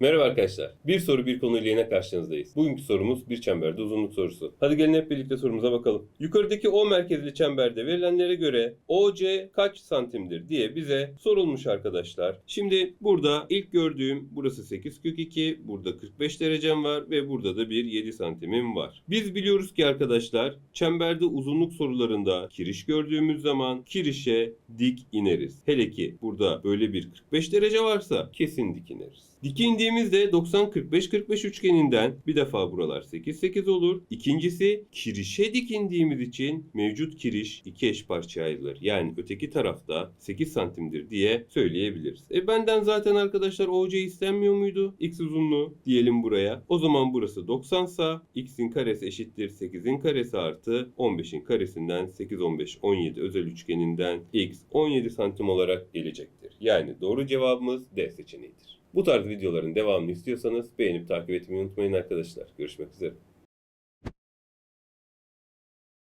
Merhaba arkadaşlar. Bir soru bir konuyla yine karşınızdayız. Bugünkü sorumuz bir çemberde uzunluk sorusu. Hadi gelin hep birlikte sorumuza bakalım. Yukarıdaki O merkezli çemberde verilenlere göre OC kaç santimdir diye bize sorulmuş arkadaşlar. Şimdi burada ilk gördüğüm burası 8 kök 2, burada 45 derecem var ve burada da bir 7 santimim var. Biz biliyoruz ki arkadaşlar çemberde uzunluk sorularında kiriş gördüğümüz zaman kirişe dik ineriz. Hele ki burada böyle bir 45 derece varsa kesin dik ineriz. Dik indiğimizde 90-45-45 üçgeninden bir defa buralar 8-8 olur. İkincisi kirişe dik indiğimiz için mevcut kiriş iki eş parçaya ayrılır. Yani öteki tarafta 8 santimdir diye söyleyebiliriz. E benden zaten arkadaşlar OC istenmiyor muydu? X uzunluğu diyelim buraya. O zaman burası 90 sa x'in karesi eşittir 8'in karesi artı 15'in karesinden 8 15 17 özel üçgeninden x 17 santim olarak gelecektir. Yani doğru cevabımız D seçeneğidir. Bu tarz videoların devamını istiyorsanız beğenip takip etmeyi unutmayın arkadaşlar. Görüşmek üzere.